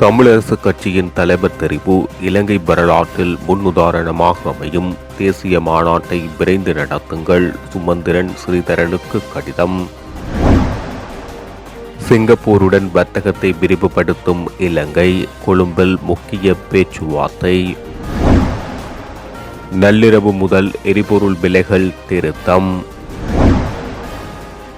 தமிழரசு கட்சியின் தலைவர் தெரிவு இலங்கை வரலாற்றில் முன்னுதாரணமாக அமையும். தேசிய மாநாட்டை விரைந்து நடத்துங்கள். சுமந்திரன் ஸ்ரீதரனுக்கு கடிதம். சிங்கப்பூருடன் வர்த்தகத்தை விரிவுபடுத்தும் இலங்கை கொழும்பில் முக்கிய பேச்சுவார்த்தை. நள்ளிரவு முதல் எரிபொருள் விலைகள் திருத்தம்.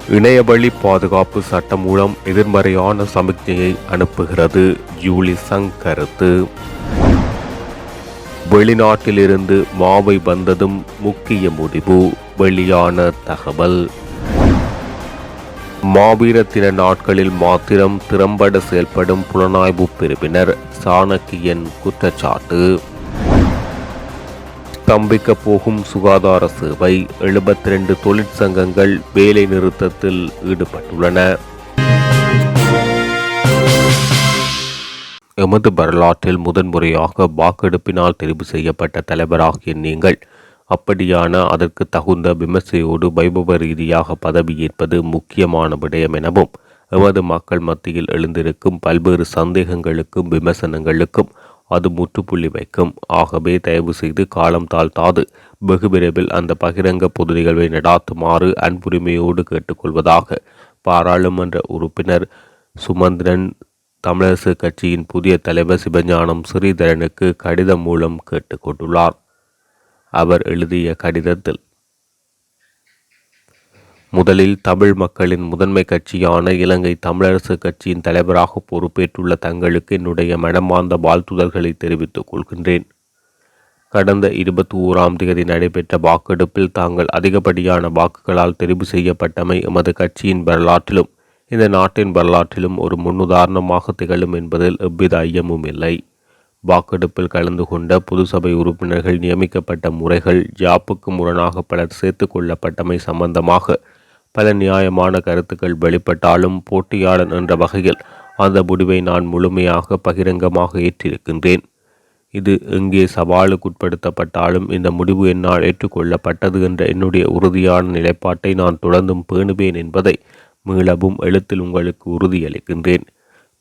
இணையவழி பாதுகாப்பு சட்டம் மூலம் எதிர்மறையான சமிக்ஞையை அனுப்புகிறது. ஜூலி சங் கருத்து வெளிநாட்டிலிருந்து மாவை வந்ததும் முக்கிய முடிவு வெளியான தகவல். மாவீர தின நாட்களில் மாத்திரம் திறம்பட செயல்படும் புலனாய்வு பிரிவினர் சாணக்கியன் குற்றச்சாட்டு. ஸ்தம்பிக்க போகும் சுகாதார சேவை எழுபத்தி ரெண்டு தொழிற்சங்கங்கள் வேலை நிறுத்தத்தில் ஈடுபட்டுள்ளன. எமது வரலாற்றில் முதன்முறையாக வாக்கெடுப்பினால் தெரிவு செய்யப்பட்ட தலைவராகிய நீங்கள் அப்படியான அதற்கு தகுந்த விமர்சையோடு வைபவ ரீதியாக பதவியேற்பது முக்கியமான விடயம் எனவும் எமது மக்கள் மத்தியில் எழுந்திருக்கும் பல்வேறு சந்தேகங்களுக்கும் விமர்சனங்களுக்கும் அது முற்றுப்புள்ளி வைக்கும். ஆகவே தயவு செய்து காலம் தாழ்த்தாது. வெகு விரைவில் அந்த பகிரங்க பொது நிகழ்வை நடாத்துமாறு அன்புரிமையோடு கேட்டுக்கொள்வதாக பாராளுமன்ற உறுப்பினர் சுமந்திரன் தமிழரசு கட்சியின் புதிய தலைவர் சிவஞானம் ஸ்ரீதரனுக்கு கடிதம் மூலம் கேட்டுக்கொண்டுள்ளார். அவர் எழுதிய கடிதத்தில் முதலில் தமிழ் மக்களின் முதன்மை கட்சியான இலங்கை தமிழரசு கட்சியின் தலைவராக பொறுப்பேற்றுள்ள தங்களுக்கு என்னுடைய மனமார்ந்த வாழ்த்துதல்களை தெரிவித்துக் கொள்கின்றேன். கடந்த இருபத்தி ஓராம் தேதி நடைபெற்ற வாக்கெடுப்பில் தாங்கள் அதிகப்படியான வாக்குகளால் தெரிவு செய்யப்பட்டமை எமது கட்சியின் வரலாற்றிலும் இந்த நாட்டின் வரலாற்றிலும் ஒரு முன்னுதாரணமாக திகழும் என்பதில் எவ்வித ஐயமும் இல்லை. வாக்கெடுப்பில் கலந்து கொண்ட பொதுசபை உறுப்பினர்கள் நியமிக்கப்பட்ட முறைகள் ஜாப்புக்கு முரணாக பலர் சேர்த்து கொள்ளப்பட்டமை சம்பந்தமாக பல நியாயமான கருத்துக்கள் வெளிப்பட்டாலும் போட்டியாளன் என்ற வகையில் அந்த முடிவை நான் முழுமையாக பகிரங்கமாக ஏற்றிருக்கின்றேன். இது எங்கே சவாலுக்குட்படுத்தப்பட்டாலும் இந்த முடிவு என்னால் ஏற்றுக்கொள்ளப்பட்டது என்ற என்னுடைய உறுதியான நிலைப்பாட்டை நான் தொடர்ந்தும் பேணுவேன் என்பதை மீளவும் எழுத்தில் உங்களுக்கு உறுதியளிக்கின்றேன்.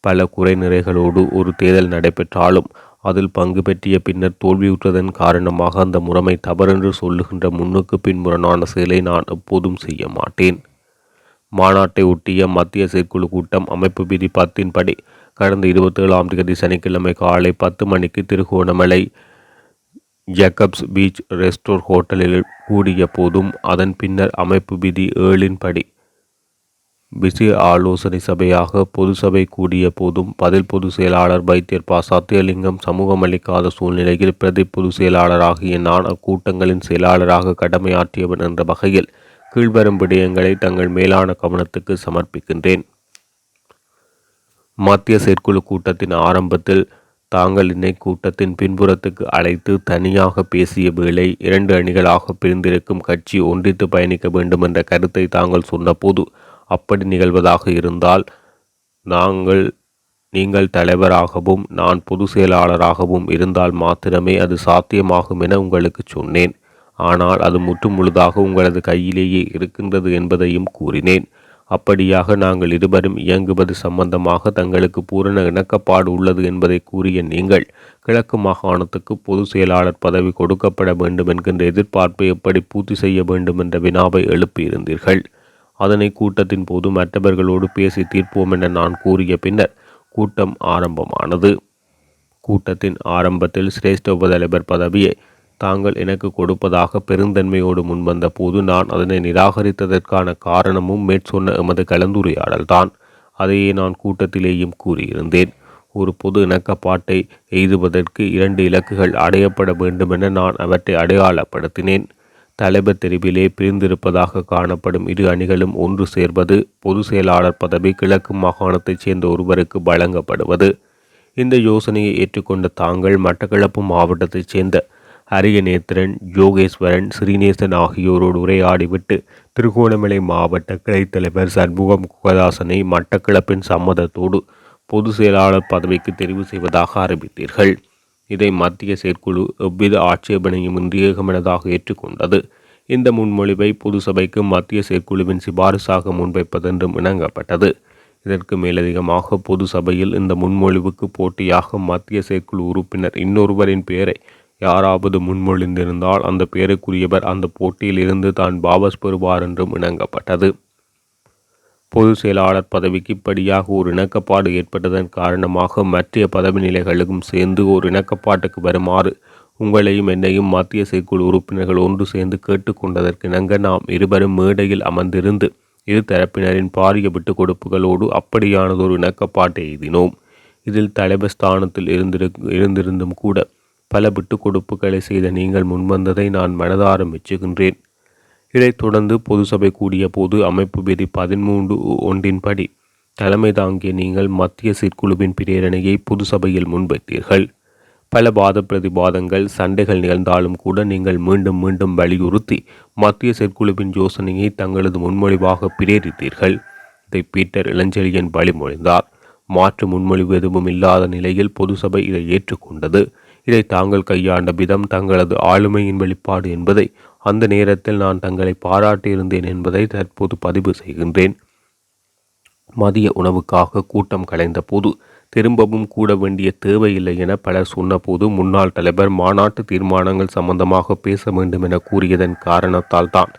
பல குறைநிறைகளோடு ஒரு தேர்தல் நடைபெற்றாலும் அதில் பங்கு பெற்றிய பின்னர் தோல்வியுற்றதன் காரணமாக அந்த முறைமை தவறென்று சொல்லுகின்ற முன்னுக்கு பின்முரணான செயலை நான் எப்போதும் செய்ய மாட்டேன். மாநாட்டை ஒட்டிய மத்திய செயற்குழு கூட்டம் அமைப்பு விதி பத்தின்படி கடந்த இருபத்தேழாம் தேதி சனிக்கிழமை காலை பத்து மணிக்கு திருகோணமலை ஜேக்கப்ஸ் பீச் ரெஸ்டோர் ஹோட்டலில் கூடிய போதும் அதன் பின்னர் அமைப்பு விதி ஏழின்படி பிசி ஆலோசனை சபையாக பொது சபை கூடிய போதும் பதில் பொதுச் செயலாளர் வைத்தியர் ப. சத்தியலிங்கம் சமூகமளிக்காத சூழ்நிலையில் பிரதி பொதுச் செயலாளராகிய நான் அக்கூட்டங்களின் செயலாளராக கடமையாற்றியவன் என்ற வகையில் கீழ்வரும் விடயங்களை தங்கள் மேலான கவனத்துக்கு சமர்ப்பிக்கின்றேன். மத்திய செயற்குழு கூட்டத்தின் ஆரம்பத்தில் தாங்கள் இன்னை கூட்டத்தின் பின்புறத்துக்கு அழைத்து தனியாக பேசிய வேளை இரண்டு அணிகளாக பிரிந்திருக்கும் கட்சி ஒன்றித்து பயணிக்க வேண்டும் என்ற கருத்தை தாங்கள் சொன்னபோது அப்படி நிகழ்வதாக இருந்தால் நாங்கள் நீங்கள் தலைவராகவும் நான் பொது செயலாளராகவும் இருந்தால் மாத்திரமே அது சாத்தியமாகும் என உங்களுக்கு சொன்னேன். ஆனால் அது முற்று முழுதாக உங்களது கையிலேயே இருக்கின்றது என்பதையும் கூறினேன். அப்படியாக நாங்கள் இருவரும் இயங்குவது சம்பந்தமாக தங்களுக்கு பூரண இணக்கப்பாடு உள்ளது என்பதை கூறிய நீங்கள் கிழக்கு மாகாணத்துக்கு பொது செயலாளர் பதவி கொடுக்கப்பட வேண்டும் என்கின்ற எதிர்பார்ப்பை எப்படி பூர்த்தி செய்ய வேண்டும் என்ற வினாவை எழுப்பியிருந்தீர்கள். அதனை கூட்டத்தின் போது மற்றவர்களோடு பேசி தீர்ப்போம் என நான் கூறிய பின்னர் கூட்டம் ஆரம்பமானது. கூட்டத்தின் ஆரம்பத்தில் சிரேஷ்ட உபதலைவர் பதவியை தாங்கள் எனக்கு கொடுப்பதாக பெருந்தன்மையோடு முன்வந்த போது நான் அதனை நிராகரித்ததற்கான காரணமும் மேற்சொன்ன எமது கலந்துரையாடல்தான் அதையே நான் கூட்டத்திலேயும் கூறியிருந்தேன். ஒரு பொது இணக்கப்பாட்டை எய்துவதற்கு இரண்டு இலக்குகள் அடையப்பட வேண்டுமென நான் அவற்றை அடையாளப்படுத்தினேன். தலைவர் தெரிவிலே பிரிந்திருப்பதாக காணப்படும் இரு அணிகளும் ஒன்று சேர்வது பொது செயலாளர் பதவி கிழக்கு மாகாணத்தைச் சேர்ந்த ஒருவருக்கு வழங்கப்படுவது. இந்த யோசனையை ஏற்றுக்கொண்ட தாங்கள் மட்டக்களப்பு மாவட்டத்தைச் சேர்ந்த அரியநேத்திரன் யோகேஸ்வரன் ஸ்ரீநேசன் ஆகியோரோடு உரையாடிவிட்டு திருகோணமலை மாவட்ட கிளைத்தலைவர் சண்முகம் குகதாசனை மட்டக்களப்பின் சம்மதத்தோடு பொது செயலாளர் பதவிக்கு தெரிவு செய்வதாக அறிவித்தீர்கள். இதை மத்திய செயற்குழு எவ்வித ஆட்சேபனையும் ஏகமனதாக ஏற்றுக்கொண்டது. இந்த முன்மொழிவை பொது சபைக்கு மத்திய செயற்குழுவின் சிபாரிசாக முன்வைப்பதென்றும் இணங்கப்பட்டது. இதற்கு மேலதிகமாக பொது சபையில் இந்த முன்மொழிவுக்கு போட்டியாக மத்திய செயற்குழு உறுப்பினர் இன்னொருவரின் பெயரை யாராவது முன்மொழிந்திருந்தால் அந்த பெயருக்குரியவர் அந்த போட்டியில் இருந்து தான் வாபஸ் பெறுவார் என்றும் இணங்கப்பட்டது. பொதுச் செயலாளர் பதவிக்கு இப்படியாக ஒரு இணக்கப்பாடு ஏற்பட்டதன் காரணமாக மற்ற பதவி நிலைகளுக்கும் சேர்ந்து ஒரு இணக்கப்பாட்டுக்கு வருமாறு உங்களையும் என்னையும் மத்திய செயற்குழு உறுப்பினர்கள் ஒன்று சேர்ந்து கேட்டுக்கொண்டதற்கு இணங்க நாம் இருவரும் மேடையில் அமர்ந்திருந்து இரு தரப்பினரின் பாரிய விட்டுக் கொடுப்புகளோடு அப்படியானதொரு இணக்கப்பாட்டை எழுதினோம் இதில் தலைவர் ஸ்தானத்தில் இருந்திரு இருந்திருந்தும் கூட பல விட்டுக் கொடுப்புகளை செய்த நீங்கள் முன்வந்ததை நான் மனதாரம் மெச்சுகின்றேன். இதைத் தொடர்ந்து பொது சபை கூடிய போது அமைப்பு விதி பதிமூன்று ஒன்றின்படி தலைமை தாங்கிய நீங்கள் மத்திய சிற்குழுவின் பிரேரணையை பொது சபையில் முன்வைத்தீர்கள். பல வாத பிரதிவாதங்கள் சண்டைகள் நிகழ்ந்தாலும் கூட நீங்கள் மீண்டும் மீண்டும் வலியுறுத்தி மத்திய செயற்குழுவின் யோசனையை தங்களது முன்மொழிவாக பிரேரித்தீர்கள். இதை பீட்டர் இளஞ்செழியன் வழிமொழிந்தார். மாற்று முன்மொழிவு எதுவும் இல்லாத நிலையில் பொது சபை இதை ஏற்றுக்கொண்டது. இதை தாங்கள் கையாண்ட விதம் தங்களது ஆளுமையின் வெளிப்பாடு என்பதை அந்த நேரத்தில் நான் தங்களை பாராட்டியிருந்தேன் என்பதை தற்போது பதிவு செய்கின்றேன். மதிய உணவுக்காக கூட்டம் கலைந்த போது திரும்பவும் கூட வேண்டிய தேவையில்லை என பலர் சொன்னபோது முன்னாள் தலைவர் மாநாட்டு தீர்மானங்கள் சம்பந்தமாக பேச வேண்டும் என கூறியதன் காரணத்தால் தான்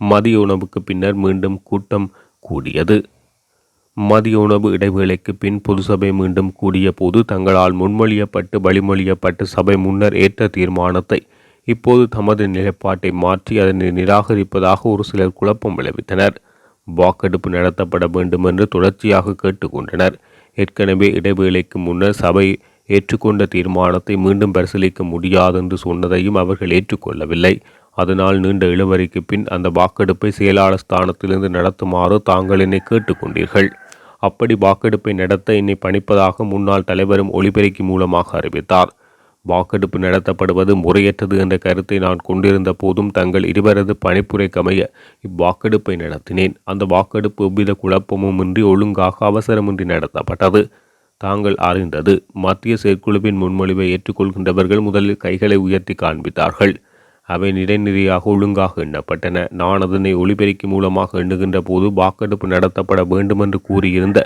மதிய உணவுக்கு பின்னர் மீண்டும் கூட்டம் கூடியது. மதிய உணவு இடைவேளைக்கு பின் பொதுசபை மீண்டும் கூடிய போது தங்களால் முன்மொழியப்பட்டு வழிமொழியப்பட்டு சபை முன்னர் ஏற்ற தீர்மானத்தை இப்போது தமது நிலைப்பாட்டை மாற்றி அதனை நிராகரிப்பதாக ஒரு சிலர் குழப்பம் விளைவித்தனர். வாக்கெடுப்பு நடத்தப்பட வேண்டும் என்று தொடர்ச்சியாக கேட்டுக்கொண்டனர். ஏற்கனவே இடைவேளைக்கு முன்னர் சபை ஏற்றுக்கொண்ட தீர்மானத்தை மீண்டும் பரிசீலிக்க முடியாதென்று சொன்னதையும் அவர்கள் ஏற்றுக்கொள்ளவில்லை. அதனால் நீண்ட இழுவரைக்கு பின் அந்த வாக்கெடுப்பை செயலாளர் ஸ்தானத்திலிருந்து நடத்துமாறு தாங்கள் என்னை கேட்டுக்கொண்டீர்கள். அப்படி வாக்கெடுப்பை நடத்த என்னை பணிப்பதாக முன்னாள் தலைவரும் ஒளிபெருக்கி மூலமாக அறிவித்தார். வாக்கெடுப்பு நடத்தப்படுவது முறையற்றது என்ற கருத்தை நான் கொண்டிருந்த போதும் தங்கள் இருவரது பணிப்புரைக்கமைய இவ்வாக்கெடுப்பை நடத்தினேன். அந்த வாக்கெடுப்பு எவ்வித குழப்பமும் இன்றி ஒழுங்காக அவசரமின்றி நடத்தப்பட்டது. தாங்கள் அறிந்தது மத்திய செயற்குழுவின் முன்மொழிவை ஏற்றுக்கொள்கின்றவர்கள் முதலில் கைகளை உயர்த்தி காண்பித்தார்கள். அவை நிறைநிறையாக ஒழுங்காக எண்ணப்பட்டன. நான் அதனை ஒளிபெருக்கி மூலமாக எண்ணுகின்ற போது வாக்கெடுப்பு நடத்தப்பட வேண்டுமென்று கூறியிருந்த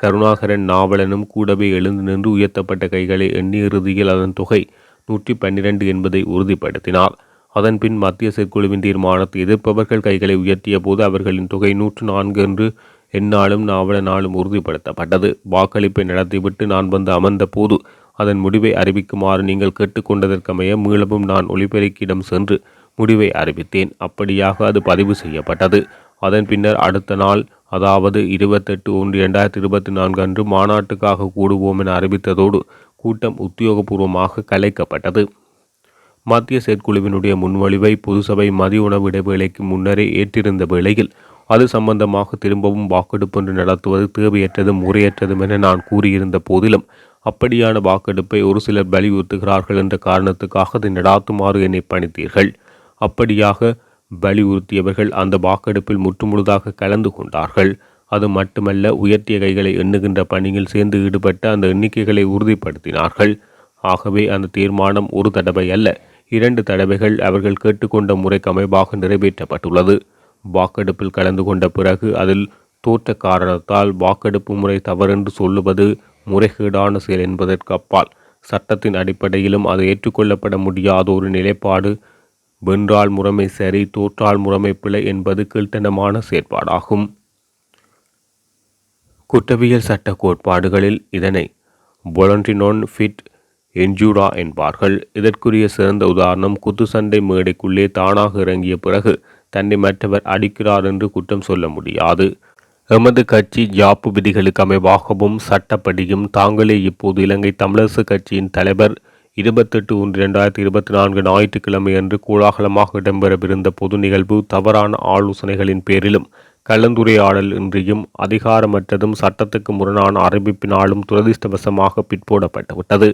கருணாகரன் நாவலனும் கூடவே எழுந்து நின்று உயர்த்தப்பட்ட கைகளை எண்ணி இறுதியில் அதன் தொகை நூற்றி பன்னிரண்டு என்பதை உறுதிப்படுத்தினார். அதன்பின் மத்திய செயற்குழுவின் தீர்மானத்தை எதிர்ப்பவர்கள் கைகளை உயர்த்திய போது அவர்களின் தொகை நூற்று நான்கு என்று எந்நாளும் நாவலனாலும் உறுதிப்படுத்தப்பட்டது. வாக்களிப்பை நடத்திவிட்டு நான் வந்து அமர்ந்த போது அதன் முடிவை அறிவிக்குமாறு நீங்கள் கேட்டுக்கொண்டதற்கமைய மீளவும் நான் ஒளிபெருக்கியிடம் சென்று முடிவை அறிவித்தேன். அப்படியாக அது பதிவு செய்யப்பட்டது. அதன் பின்னர் அடுத்த நாள் அதாவது இருபத்தெட்டு ஒன்று இரண்டாயிரத்தி இருபத்தி நான்கு அன்று மாநாட்டுக்காக கூடுவோம் என அறிவித்ததோடு கூட்டம் உத்தியோகபூர்வமாக கலைக்கப்பட்டது. மத்திய செயற்குழுவினுடைய முன்மொழிவை பொதுசபை மதிய உணவு இடைவேளைக்கு முன்னரே ஏற்றிருந்த வேளையில் அது சம்பந்தமாக திரும்பவும் வாக்கெடுப்பு ஒன்று நடத்துவது தேவையற்றதும் முறையற்றதும் என நான் கூறியிருந்த போதிலும் அப்படியான வாக்கெடுப்பை ஒரு சிலர் வலியுறுத்துகிறார்கள் என்ற காரணத்துக்காக அதை நடாத்துமாறு என்னை பணித்தீர்கள். அப்படியாக வலியுறுத்தியவர்கள் அந்த வாக்கெடுப்பில் முற்றுமுழுதாக கலந்து கொண்டார்கள். அது மட்டுமல்ல உயர்த்திய கைகளை எண்ணுகின்ற பணியில் சேர்ந்து ஈடுபட்ட அந்த எண்ணிக்கைகளை உறுதிப்படுத்தினார்கள். ஆகவே அந்த தீர்மானம் ஒரு தடவை அல்ல இரண்டு தடவைகள் அவர்கள் கேட்டுக்கொண்ட முறைக்கு அமைவாக நிறைவேற்றப்பட்டுள்ளது. வாக்கெடுப்பில் கலந்து கொண்ட பிறகு அதில் தோற்ற காரணத்தால் வாக்கெடுப்பு முறை தவறென்று சொல்லுவது முறைகேடான செயல் என்பதற்கு அப்பால் சட்டத்தின் அடிப்படையிலும் அது ஏற்றுக்கொள்ளப்பட முடியாத ஒரு நிலைப்பாடு வென்றால் முறைமை சரி தோற்றால் முறைமை பிழை என்பது கீழ்த்தனமான செயற்பாடாகும். குற்றவியல் சட்ட கோட்பாடுகளில் இதனை பொலண்டினோன் ஃபிட் என்ஜூரா என்பார்கள். இதற்குரிய சிறந்த உதாரணம் குத்துச்சண்டை மேடைக்குள்ளே தானாக இறங்கிய பிறகு தன்னை மற்றவர் அடிக்கிறார் என்று குற்றம் சொல்ல முடியாது. எமது கட்சி ஜாப்பு விதிகளுக்கு அமைவாகவும் சட்டப்படியும் தாங்களே இப்போது இலங்கை தமிழரசு கட்சியின் தலைவர் இருபத்தெட்டு ஒன்று இரண்டாயிரத்தி இருபத்தி நான்கு ஞாயிற்றுக்கிழமை அன்று கோலாகலமாக இடம்பெறவிருந்த பொது நிகழ்வு தவறான ஆலோசனைகளின் பேரிலும் கலந்துரையாடல் இன்றியும் அதிகாரமற்றதும் சட்டத்துக்கு முரணான அறிவிப்பினாலும் துரதிர்ஷ்டவசமாக பிற்போடப்பட்டுவிட்டது.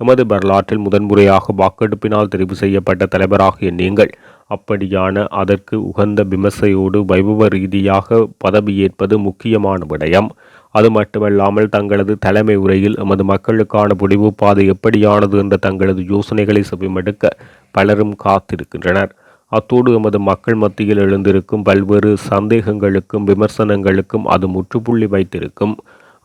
எமது வரலாற்றில் முதன்முறையாக வாக்கெடுப்பினால் தெரிவு செய்யப்பட்ட தலைவராகிய நீங்கள் அப்படியான அதற்கு உகந்த விமர்சையோடு வைபவ ரீதியாக பதவியேற்பது முக்கியமான விடயம். அது மட்டுமல்லாமல் தங்களது தலைமை உரையில் எமது மக்களுக்கான முடிவு பாதை எப்படியானது என்ற தங்களது யோசனைகளை செவிமடுக்க பலரும் காத்திருக்கின்றனர். அத்தோடு எமது மக்கள் மத்தியில் எழுந்திருக்கும் பல்வேறு சந்தேகங்களுக்கும் விமர்சனங்களுக்கும் அது முற்றுப்புள்ளி வைத்திருக்கும்.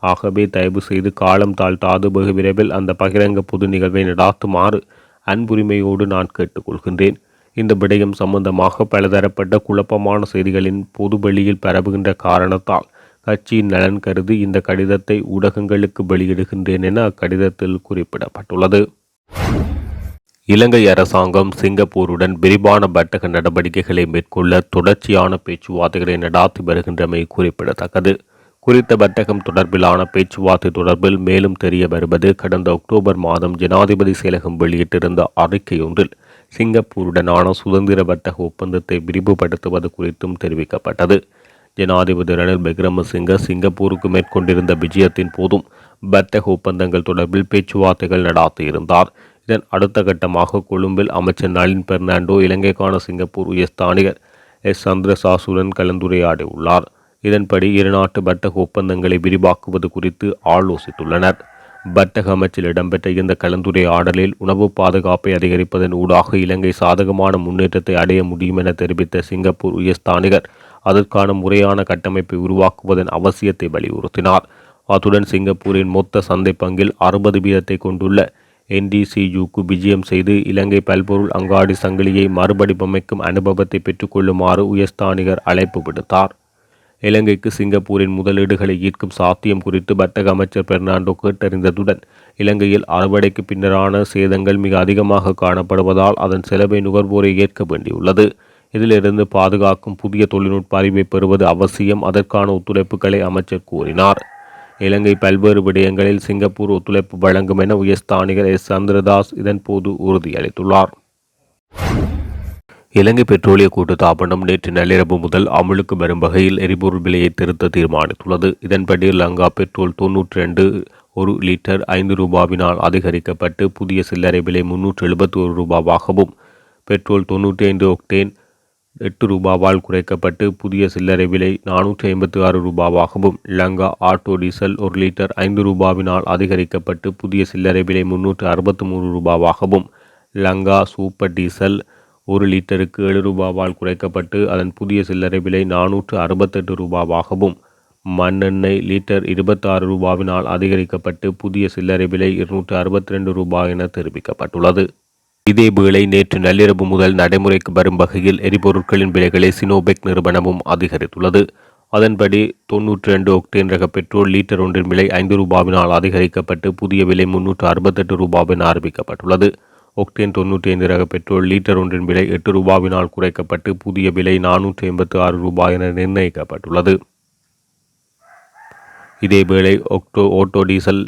ஆகவே தயவு செய்து காலம் தாழ்த்தாது வெகு விரைவில் அந்த பகிரங்க பொது நிகழ்வை நடாத்துமாறு அன்புரிமையோடு நான் கேட்டுக்கொள்கின்றேன். இந்த விடயம் சம்பந்தமாக பலதரப்பட்ட குழப்பமான செய்திகளின் பொதுவெளியில் பரவுகின்ற காரணத்தால் கட்சியின் நலன் கருதி இந்த கடிதத்தை ஊடகங்களுக்கு வெளியிடுகின்றேன் என அக்கடிதத்தில் குறிப்பிடப்பட்டுள்ளது. இலங்கை அரசாங்கம் சிங்கப்பூருடன் விரிவான வர்த்தக நடவடிக்கைகளை மேற்கொள்ள தொடர்ச்சியான பேச்சுவார்த்தைகளை நடாத்தி வருகின்றமை குறிப்பிடத்தக்கது. குறித்த வர்த்தகம் தொடர்பிலான பேச்சுவார்த்தை தொடர்பில் மேலும் தெரிய வருவது கடந்த அக்டோபர் மாதம் ஜனாதிபதி செயலகம் வெளியிட்டிருந்த அறிக்கையொன்றில் சிங்கப்பூருடனான சுதந்திர வர்த்தக ஒப்பந்தத்தை விரிவுபடுத்துவது குறித்தும் தெரிவிக்கப்பட்டது. ஜனாதிபதி ரணில் விக்ரமசிங்க சிங்கப்பூருக்கு மேற்கொண்டிருந்த விஜயத்தின் போதும் வர்த்தக ஒப்பந்தங்கள் தொடர்பில் பேச்சுவார்த்தைகள் நடாத்தியிருந்தார். இதன் அடுத்த கட்டமாக கொழும்பில் அமைச்சர் நளின் பெர்னாண்டோ இலங்கைக்கான சிங்கப்பூர் உயர்ஸ்தானிகர் எஸ். சந்திரசாசுடன் கலந்துரையாடியுள்ளார். இதன்படி இருநாட்டு வர்த்தக ஒப்பந்தங்களை விரிவாக்குவது குறித்து ஆலோசித்துள்ளனர். வர்த்தக அமைச்சில் இடம்பெற்ற இந்த கலந்துரையாடலில் உணவு பாதுகாப்பை அதிகரிப்பதன் ஊடாக இலங்கை சாதகமான முன்னேற்றத்தை அடைய முடியும் என தெரிவித்த சிங்கப்பூர் உயர்ஸ்தானிகர் அதற்கான முறையான கட்டமைப்பை உருவாக்குவதன் அவசியத்தை வலியுறுத்தினார். அத்துடன் சிங்கப்பூரின் மொத்த சந்தை பங்கில் அறுபது வீதத்தை கொண்டுள்ள என்டிசியுக்கு விஜயம் செய்து இலங்கை பல்பொருள் அங்காடி சங்கிலியை மறுபடிவமைக்கும் அனுபவத்தை பெற்றுக்கொள்ளுமாறு உயர்ஸ்தானிகர் அழைப்பு விடுத்தார். இலங்கைக்கு சிங்கப்பூரின் முதலீடுகளை ஈர்க்கும் சாத்தியம் குறித்து வர்த்தக அமைச்சர் பெர்னாண்டோ கேட்டறிந்ததுடன் இலங்கையில் அறுவடைக்கு பின்னரான சேதங்கள் மிக அதிகமாக காணப்படுவதால் அதன் செலவை நுகர்வோரை ஏற்க வேண்டியுள்ளது. இதிலிருந்து பாதுகாக்கும் புதிய தொழில்நுட்ப அறிவை பெறுவது அவசியம் அதற்கான ஒத்துழைப்புகளை அமைச்சர் கூறினார். இலங்கை பல்வேறு விடயங்களில் சிங்கப்பூர் ஒத்துழைப்பு வழங்கும் என உயர்ஸ்தானிகர் எஸ். சந்திரதாஸ் இதன்போது உறுதியளித்துள்ளார். இலங்கை பெட்ரோலிய கூட்டுத்தாபனம் நேற்று நள்ளிரவு முதல் அமுலுக்கு வரும் வகையில் எரிபொருள் விலையை திருத்த தீர்மானித்துள்ளது. இதன்படி லங்கா பெட்ரோல் தொன்னூற்றி ரெண்டு ஒரு லிட்டர் ஐந்து ரூபாவினால் அதிகரிக்கப்பட்டு புதிய சில்லறை விலை முன்னூற்று எழுபத்தி ஒரு ரூபாவாகவும் பெட்ரோல் தொன்னூற்றி ஐந்து ஒக்டேன் எட்டு ரூபாவால் குறைக்கப்பட்டு புதிய சில்லறை விலை நானூற்றி ஐம்பத்தி ஆறு ரூபாவாகவும் லங்கா ஆட்டோ டீசல் ஒரு லிட்டர் ஐந்து ரூபாவினால் அதிகரிக்கப்பட்டு புதிய சில்லறை விலை முன்னூற்று அறுபத்தி மூன்று ரூபாவாகவும் லங்கா சூப்பர் டீசல் ஒரு லிட்டருக்கு ஏழு ரூபாவால் குறைக்கப்பட்டு அதன் புதிய சில்லறை விலை நானூற்று அறுபத்தெட்டு ரூபாவாகவும் மண்ணெண்ணெய் லிட்டர் இருபத்தாறு ரூபாவினால் அதிகரிக்கப்பட்டு புதிய சில்லறை விலை இருநூற்று அறுபத்தி ரெண்டு ரூபாய் என தெரிவிக்கப்பட்டுள்ளது. இதேவேளை நேற்று நள்ளிரவு முதல் நடைமுறைக்கு வரும் வகையில் எரிபொருட்களின் விலைகளை சினோபெக் நிறுவனமும் அதிகரித்துள்ளது. அதன்படி தொன்னூற்றி ரெண்டு ஒக்டேன் ரக பெட்ரோல் லீட்டர் ஒன்றின் விலை ஐந்து ரூபாவினால் அதிகரிக்கப்பட்டு புதிய விலை முன்னூற்று அறுபத்தெட்டு ரூபாவின் ஆரம்பிக்கப்பட்டுள்ளது ஒக்டேன் தொன்னூற்றி ஐந்து ரக பெட்ரோல் லீட்டர் ஒன்றின் விலை எட்டு ரூபாவினால் குறைக்கப்பட்டு புதிய விலை நானூற்றி எண்பத்து ஆறு ரூபாய் என நிர்ணயிக்கப்பட்டுள்ளது. இதேவேளை ஒக்டோ ஓட்டோ டீசல்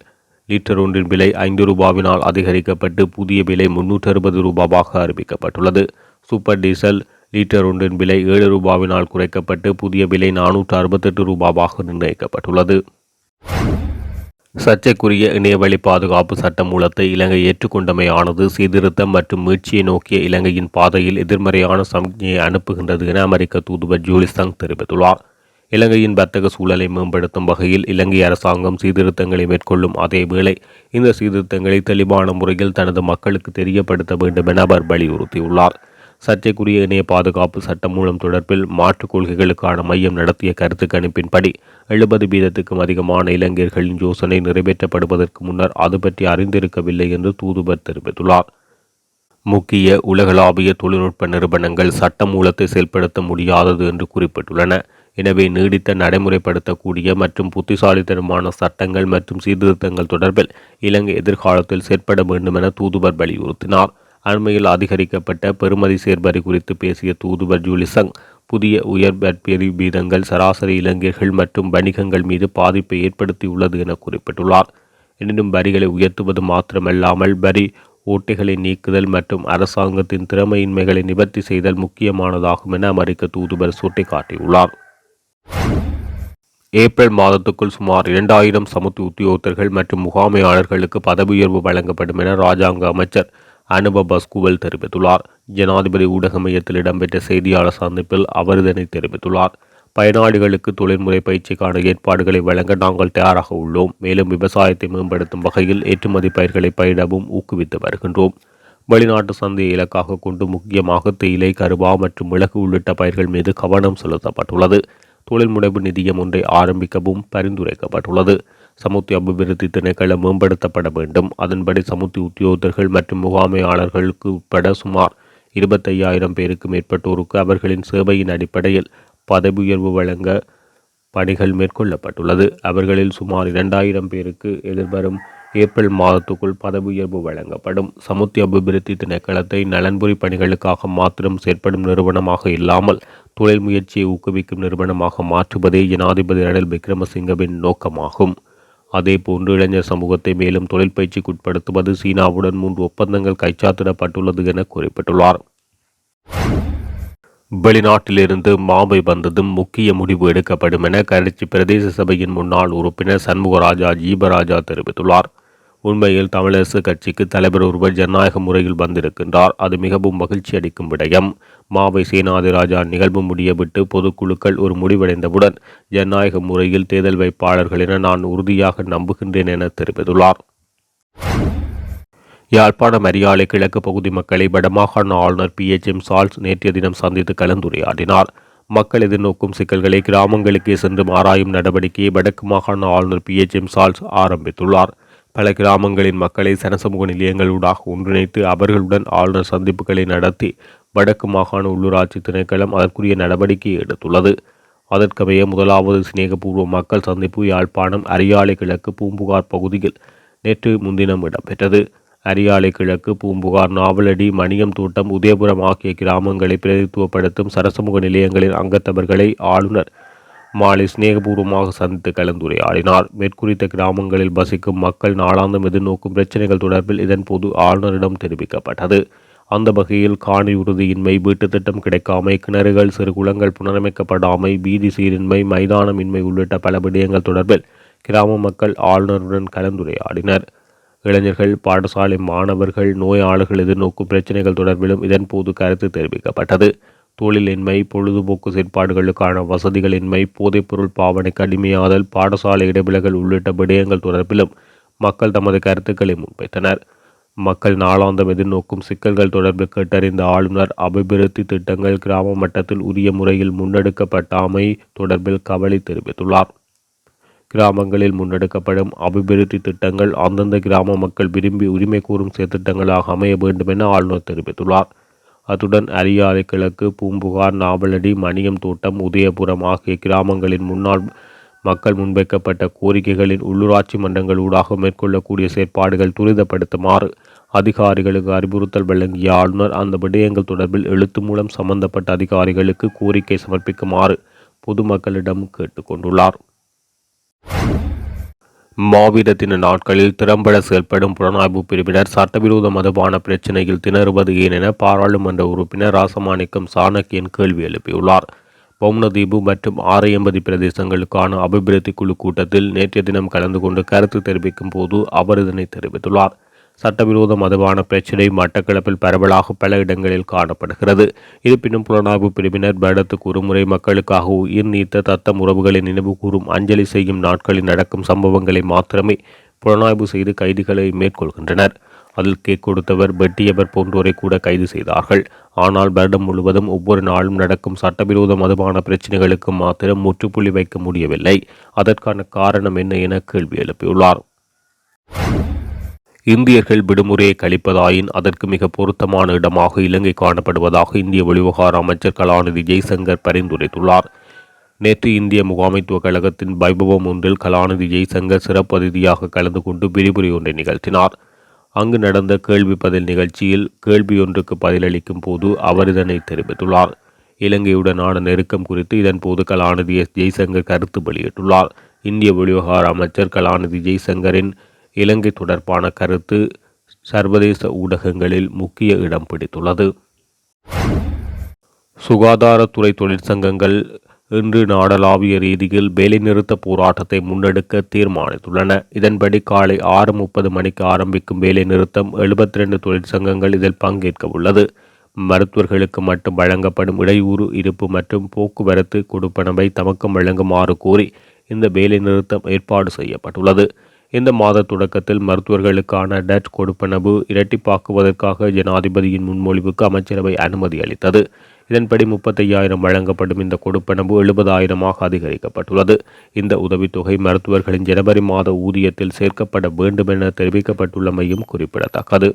லிட்டர் ஒன்றின் விலை ஐந்து ரூபாவினால் அதிகரிக்கப்பட்டு புதிய விலை முன்னூற்றி அறுபது ரூபாவாக அறிவிக்கப்பட்டுள்ளது. சூப்பர் டீசல் லிட்டர் ஒன்றின் விலை ஏழு ரூபாவினால் குறைக்கப்பட்டு புதிய விலை நானூற்று அறுபத்தெட்டு ரூபாவாக நிர்ணயிக்கப்பட்டுள்ளது. சர்ச்சைக்குரிய இணையவழி பாதுகாப்பு சட்ட மூலத்தை இலங்கை ஏற்றுக்கொண்டமையானது சீர்திருத்தம் மற்றும் மீட்சியை நோக்கிய இலங்கையின் பாதையில் எதிர்மறையான சமிக்ஞையை அனுப்புகின்றது என அமெரிக்க தூதுவர் ஜூலிசங் தெரிவித்துள்ளார். இலங்கையின் வர்த்தக சூழலை மேம்படுத்தும் வகையில் இலங்கை அரசாங்கம் சீர்திருத்தங்களை மேற்கொள்ளும் அதேவேளை இந்த சீர்திருத்தங்களை தெளிவான முறையில் தனது மக்களுக்கு தெரியப்படுத்த வேண்டும் என அவர் வலியுறுத்தியுள்ளார். சர்ச்சைக்குரிய இணைய பாதுகாப்பு சட்டம் மூலம் தொடர்பில் மாற்றுக் கொள்கைகளுக்கான மையம் நடத்திய கருத்து கணிப்பின்படி எழுபது வீதத்துக்கும் அதிகமான இளைஞர்களின் யோசனை நிறைவேற்றப்படுவதற்கு முன்னர் அது பற்றி அறிந்திருக்கவில்லை என்று தூதுவர் தெரிவித்துள்ளார். முக்கிய உலகளாவிய தொழில்நுட்ப நிறுவனங்கள் சட்ட மூலத்தை செயல்படுத்த முடியாதது என்று குறிப்பிட்டுள்ளன. எனவே நீடித்த நடைமுறைப்படுத்தக்கூடிய மற்றும் புத்திசாலித்தனமான சட்டங்கள் மற்றும் சீர்திருத்தங்கள் தொடர்பில் இலங்கை எதிர்காலத்தில் செயற்பட வேண்டும் என தூதுவர் வலியுறுத்தினார். அண்மையில் அதிகரிக்கப்பட்ட பெறுமதி சேர்வரி குறித்து பேசிய தூதுவர் ஜூலிசங் புதிய உயர் வரி வீதங்கள் சராசரி இளைஞர்கள் மற்றும் வணிகங்கள் மீது பாதிப்பை ஏற்படுத்தியுள்ளது என குறிப்பிட்டுள்ளார். எனினும் வரிகளை உயர்த்துவது மாத்திரமல்லாமல் வரி ஓட்டைகளை நீக்குதல் மற்றும் அரசாங்கத்தின் திறமையின்மைகளை நிவர்த்தி செய்தல் முக்கியமானதாகும் என அமெரிக்க தூதுவர் சுட்டிக்காட்டியுள்ளார். ஏப்ரல் மாதத்துக்குள் சுமார் இரண்டாயிரம் சமத்து உத்தியோகத்தர்கள் மற்றும் முகாமையாளர்களுக்கு பதவி உயர்வு வழங்கப்படும் என ராஜாங்க அமைச்சர் அனுப பஸ்குவல் தெரிவித்துள்ளார். ஜனாதிபதி ஊடக மையத்தில் இடம்பெற்ற செய்தியாளர் சந்திப்பில் அவர் இதனை தெரிவித்துள்ளார். பயனாளிகளுக்கு தொழில்முறை பயிற்சிக்கான ஏற்பாடுகளை வழங்க நாங்கள் தயாராக உள்ளோம். மேலும் விவசாயத்தை மேம்படுத்தும் வகையில் ஏற்றுமதி பயிர்களை பயிரிடவும் ஊக்குவித்து வருகின்றோம். வெளிநாட்டு சந்தையை இலக்காக கொண்டு முக்கியமாக தேயிலை கருவா மற்றும் மிளகு உள்ளிட்ட பயிர்கள் மீது கவனம் செலுத்தப்பட்டுள்ளது. தொழில் முனைவு நிதியம் ஒன்றை ஆரம்பிக்கவும் பரிந்துரைக்கப்பட்டுள்ளது. சமுத்தி அபிவிருத்தி திணைக்களம் மேம்படுத்தப்பட வேண்டும். அதன்படி சமுத்தி உத்தியோகத்தர்கள் மற்றும் முகாமையாளர்களுக்கு உட்பட சுமார் இருபத்தையாயிரம் பேருக்கு மேற்பட்டோருக்கு அவர்களின் சேவையின் அடிப்படையில் பதவி உயர்வு வழங்க பணிகள் மேற்கொள்ளப்பட்டுள்ளது. அவர்களில் சுமார் இரண்டாயிரம் பேருக்கு எதிர்வரும் ஏப்ரல் மாதத்துக்குள் பதவி உயர்வு வழங்கப்படும். சமுத்தி அபிவிருத்தி திணைக்களத்தை நலன்புரி பணிகளுக்காக மாத்திரம் செயற்படும் நிறுவனமாக இல்லாமல் தொழில் முயற்சியை ஊக்குவிக்கும் நிறுவனமாக மாற்றுவதே ஜனாதிபதி ரணில் விக்ரமசிங்கவின் நோக்கமாகும். அதேபோன்று இளைஞர் சமூகத்தை மேலும் தொழில் பயிற்சிக்குட்படுத்துவது சீனாவுடன் மூன்று ஒப்பந்தங்கள் கைச்சாத்திடப்பட்டுள்ளது என குறிப்பிட்டுள்ளார். வெளிநாட்டிலிருந்து மாவை வந்ததும் முக்கிய முடிவு எடுக்கப்படும் என கரைச்சி பிரதேச சபையின் முன்னாள் உறுப்பினர் சண்முகராஜா ஜீபராஜா தெரிவித்துள்ளார். உண்மையில் தமிழரசு கட்சிக்கு தலைவர் ஒருவர் ஜனநாயக முறையில் வந்திருக்கின்றார். அது மிகவும் மகிழ்ச்சி அளிக்கும் விடயம். மாவை சேனாதிராஜா நிகழ்வு முடியவிட்டு பொதுக்குழுக்கள் ஒரு முடிவடைந்தவுடன் ஜனநாயக முறையில் தேர்தல் வைப்பாளர்கள் என நான் உறுதியாக நம்புகின்றேன் என தெரிவித்துள்ளார். யாழ்ப்பாணம் அரியாலை கிழக்கு பகுதி மக்களை வடமாகாண ஆளுநர் பி. எச். எம். சால்ஸ் நேற்றைய தினம் சந்தித்து கலந்துரையாடினார். மக்கள் எதிர்நோக்கும் சிக்கல்களை கிராமங்களுக்கே சென்று ஆராயும் நடவடிக்கையை வடக்கு மாகாண ஆளுநர் பி. எச். எம். சால்ஸ் ஆரம்பித்துள்ளார். பல கிராமங்களின் மக்களை சனசமூக நிலையங்களூடாக ஒன்றிணைத்து அவர்களுடன் ஆளுநர் சந்திப்புகளை நடத்தி வடக்கு மாகாண உள்ளூராட்சி திணைக்களம் அதற்குரிய நடவடிக்கை எடுத்துள்ளது. அதற்கமைய முதலாவது சிநேகபூர்வ மக்கள் சந்திப்பு யாழ்ப்பாணம் அரியாலை கிழக்கு பூம்புகார் பகுதியில் நேற்று முன்தினம் இடம்பெற்றது. அரியாலை கிழக்கு பூம்புகார் நாவலடி மணியம் தோட்டம் உதயபுரம் ஆகிய கிராமங்களை பிரதித்துவப்படுத்தும் சரசமுக நிலையங்களின் அங்கத்தவர்களை ஆளுநர் மாலை சிநேகபூர்வமாக சந்தித்து கலந்துரையாடினார். மேற்குறித்த கிராமங்களில் வசிக்கும் மக்கள் நாளாந்தம் எதிர்நோக்கும் பிரச்சனைகள் தொடர்பில் இதன்போது ஆளுநரிடம் தெரிவிக்கப்பட்டது. அந்த வகையில் காணி உறுதியின்மை வீட்டு திட்டம் கிடைக்காமை கிணறுகள் சிறு குளங்கள் புனரமைக்கப்படாமை வீதி சீரின்மை மைதானமின்மை உள்ளிட்ட பல விடயங்கள் தொடர்பில் கிராம மக்கள் ஆளுநருடன் கலந்துரையாடினர். இளைஞர்கள் பாடசாலை மாணவர்கள் நோயாளர்கள் எதிர்நோக்கும் பிரச்சினைகள் தொடர்பிலும் இதன்போது கருத்து தெரிவிக்கப்பட்டது. தொழிலின்மை பொழுதுபோக்கு செயற்பாடுகளுக்கான வசதிகளின்மை போதைப்பொருள் பாவனை கடுமையாதல் பாடசாலை இடைவிலகல் உள்ளிட்ட விடயங்கள் தொடர்பிலும் மக்கள் தமது கருத்துக்களை முன்வைத்தனர். மக்கள் நாளாந்தம் எதிர்நோக்கும் சிக்கல்கள் தொடர்பில் கேட்டறிந்த ஆளுநர் அபிவிருத்தி திட்டங்கள் கிராம மட்டத்தில் உரிய முறையில் முன்னெடுக்கப்பட்டாமை தொடர்பில் கவலை தெரிவித்துள்ளார். கிராமங்களில் முன்னெடுக்கப்படும் அபிவிருத்தி திட்டங்கள் அந்தந்த கிராம மக்கள் விரும்பி உரிமை கூறும் செயற்திட்டங்களாக அமைய வேண்டும் என ஆளுநர் தெரிவித்துள்ளார். அத்துடன் அரியாலை கிழக்கு பூம்புகார் நாவலடி மணியம் தோட்டம் உதயபுரம் ஆகிய கிராமங்களின் முன்னாள் மக்கள் முன்வைக்கப்பட்ட கோரிக்கைகளின் உள்ளூராட்சி மன்றங்கள் ஊடாக மேற்கொள்ளக்கூடிய செயற்பாடுகள் துரிதப்படுத்துமாறு அதிகாரிகளுக்கு அறிவுறுத்தல் வழங்கிய ஆளுநர் அந்த விடயங்கள் தொடர்பில் எழுத்து மூலம் சம்பந்தப்பட்ட அதிகாரிகளுக்கு கோரிக்கை சமர்ப்பிக்குமாறு பொதுமக்களிடம் கேட்டுக்கொண்டுள்ளார். மாவீர தின நாட்களில் திறம்பட செயல்படும் புலனாய்வு பிரிவினர் சட்டவிரோத மதுபான பிரச்சினையில் திணறுவது ஏனென பாராளுமன்ற உறுப்பினர் ராசமாணிக்கம் சாணக்கியன் கேள்வி எழுப்பியுள்ளார். பவுனதீபு மற்றும் ஆரையம்பதி பிரதேசங்களுக்கான அபிவிருத்தி குழு கூட்டத்தில் நேற்றைய தினம் கலந்து கொண்டு கருத்து தெரிவிக்கும் போது அவர் இதனை தெரிவித்துள்ளார். சட்டவிரோத மதுபான பிரச்சினை மட்டக்களப்பில் பரவலாக பல இடங்களில் காணப்படுகிறது. இருப்பினும் புலனாய்வு பிரிவினர் வருடத்துக்கு ஒருமுறை மக்களுக்காக உயிர் நீத்த தத்தம் உறவுகளை நினைவு கூறும் அஞ்சலி செய்யும் நாட்களில் நடக்கும் சம்பவங்களை மாத்திரமே புலனாய்வு செய்து கைதுகளை மேற்கொள்கின்றனர். அதில் கேக் கொடுத்தவர் வெட்டியவர் போன்றோரை கூட கைது செய்தார்கள். ஆனால் வருடம் முழுவதும் ஒவ்வொரு நாளும் நடக்கும் சட்டவிரோத மதுபான பிரச்சனைகளுக்கு மாத்திரம் முற்றுப்புள்ளி வைக்க முடியவில்லை. அதற்கான காரணம் என்ன என கேள்வி எழுப்பியுள்ளார். இந்தியர்கள் விடுமுறையை கழிப்பதாயின் அதற்கு மிக பொருத்தமான இடமாக இலங்கை காணப்படுவதாக இந்திய வெளிவகார அமைச்சர் கலாநிதி ஜெய்சங்கர் பரிந்துரைத்துள்ளார். நேற்று இந்திய முகாமைத்துவ கழகத்தின் வைபவம் ஒன்றில் கலாநிதி ஜெய்சங்கர் சிறப்பு அதிதியாக கலந்து கொண்டு விரிவுரை ஒன்றை நிகழ்த்தினார். அங்கு நடந்த கேள்வி பதில் நிகழ்ச்சியில் கேள்வியொன்றுக்கு பதிலளிக்கும் போது அவர் இதனை தெரிவித்துள்ளார். இலங்கையுடனான நெருக்கம் குறித்து இதன்போது கலாநிதி எஸ். ஜெய்சங்கர் கருத்து வெளியிட்டுள்ளார். இந்திய வெளிவகார அமைச்சர் கலாநிதி ஜெய்சங்கரின் இலங்கை தொடர்பான கருத்து சர்வதேச ஊடகங்களில் முக்கிய இடம் பிடித்துள்ளது. சுகாதாரத்துறை தொழிற்சங்கங்கள் இன்று நாடளாவிய ரீதியில் வேலைநிறுத்த போராட்டத்தை முன்னெடுக்க தீர்மானித்துள்ளன. இதன்படி காலை ஆறு முப்பது மணிக்கு ஆரம்பிக்கும் வேலைநிறுத்தம் எழுபத்தி ரெண்டு தொழிற்சங்கங்கள் இதில் பங்கேற்க உள்ளது மருத்துவர்களுக்கு மட்டும் வழங்கப்படும் இடையூறு இருப்பு மற்றும் போக்குவரத்து கொடுப்பனவை தமக்கம் வழங்குமாறு கோரி இந்த வேலைநிறுத்தம் ஏற்பாடு செய்யப்பட்டுள்ளது. இந்த மாத தொடக்கத்தில் மருத்துவர்களுக்கான டட் கொடுப்பனவு இரட்டிப்பாக்குவதற்காக ஜனாதிபதியின் முன்மொழிவுக்கு அமைச்சரவை அனுமதி அளித்தது. இதன்படி முப்பத்தையாயிரம் வழங்கப்படும் இந்த கொடுப்பனவு எழுபதாயிரமாக அதிகரிக்கப்பட்டுள்ளது. இந்த உதவித்தொகை மருத்துவர்களின் ஜனவரி மாத ஊதியத்தில் சேர்க்கப்பட வேண்டும் என தெரிவிக்கப்பட்டுள்ளமையும் குறிப்பிடத்தக்கது.